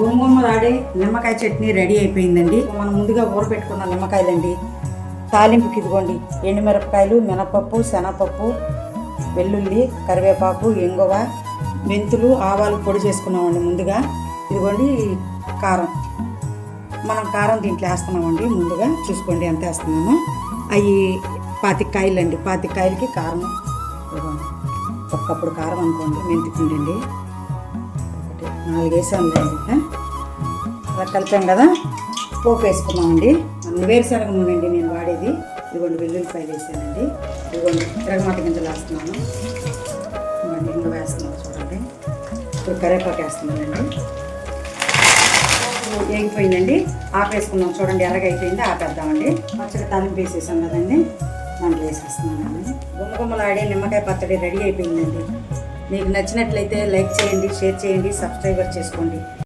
గుమగుమలాడే నిమ్మకాయ చట్నీ రెడీ అయిపోయిందండి. మనం ముందుగా ఊరపెట్టుకున్న నిమ్మకాయలండి. తాలింపుకి ఇదిగోండి. ఎండుమిరపకాయలు మినపప్పు శనగపప్పు వెల్లుల్లి కరివేపాకు ఇంగువ మెంతులు ఆవాలు పొడి చేసుకున్నామండి ముందుగా. ఇదిగోండి కారం. మనం కారం దీంట్లో వేస్తున్నామండి. ముందుగా చూసుకోండి ఎంత వేస్తున్నాము. అవి పాతికాయలు అండి పాతికాయలకి కారం. ఇదిగోండి. ఒక్కప్పుడు కారం అనుకోండి మెంతిపిండి అండి నాలుగు అలా కలిపాం కదా. పోపు వేసుకున్నామండి. మనం వేరుశనగ నూనెండి నేను వాడేది. ఇదిగోండి వెల్లుల్లిపాయలు వేసానండి. ఇదిగోండి తిరగమాట గింజలు వేస్తున్నాను. ఇదిగోండి ఇంకా వేస్తున్నాను చూడండి. ఇప్పుడు కరేపాకు వేస్తున్నానండి. వేగిపోయిందండి. ఆపేసుకున్నాం చూడండి ఎలాగైపోయింది ఆపేద్దామండి. పచ్చడి తాలింపు వేసేసాం కదండి. దాంట్లో వేసేస్తున్నానండి. గుమ్మగుమ్మలాడే నిమ్మకాయ పచ్చడి రెడీ అయిపోయిందండి. మీకు నచ్చినట్లయితే లైక్ చేయండి షేర్ చేయండి సబ్స్క్రైబర్ చేసుకోండి.